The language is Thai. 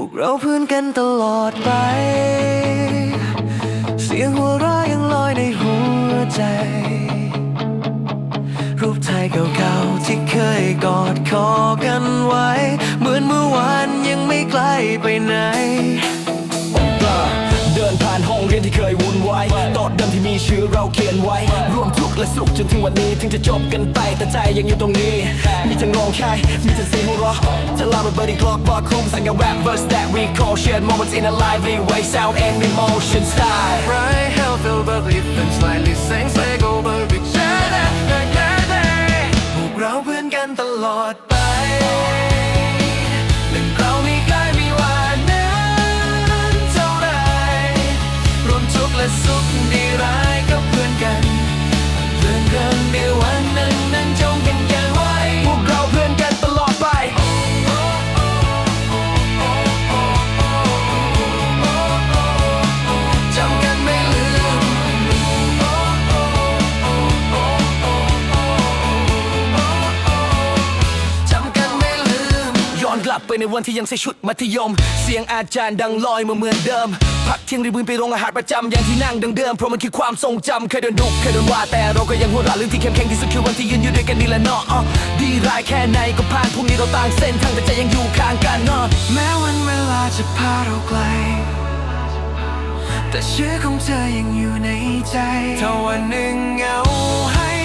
วกเราเพื่อนกันตลอดไป เสียงหัวเราะยังลอยในหัวใจ รูปถ่ายเก่าๆที่เคยกอดคอกันไว้ เหมือนเมื่อวานยังไม่ไกลไปไหน ที่เคยวุ่นวายโต๊ะเดิมที่มีชื่อเราเขียนไว้รวมทุกข์และสุขจนถึงวันนี้ ถึงจะจบกันไปแต่ใจยังอยู่ตรงนี้ มีทั้งร้องไห้มีทั้งเสียงหัวเราะจะเล่าไปเบอร์ดี้กลอกบอกคุ้มสั่งกับ rap verse that we call shared moments in a lively way sound and emotion style Right, hell, feel bubbly, and slightly sing, say go, but we share that, that, that, that. พวกเราเพื่อนกันตลอดไป และสุขดีร้ายก็เพื่อนกันเพื่อนกันในวั ไปในวันที่ยังใส่ชุดมัธยม เสียงอาจารย์ดังลอยมาเหมือนเดิม พักเที่ยงรีบวิ่งไปโรงอาหารประจำอย่างที่นั่งดังเดิมเพราะมันคือความทรงจำเคยโดนดุเคยโดนว่าแต่เราก็ยังหัวเราะเรื่องที่เข้มแข็งที่สุดคือวันที่ยืนอยู่ด้วยกันนี่แหละเนาะอะดีร้ายแค่ไหนก็ผ่านพรุ่งนี้เราต่างเส้นทางแต่ใจยังอยู่ข้างกันเนาะแม้วันเวลาจะพาเราไกลแต่ชื่อของเธอยังอยู่ในใจถ้าวันหนึ่งเหงาให้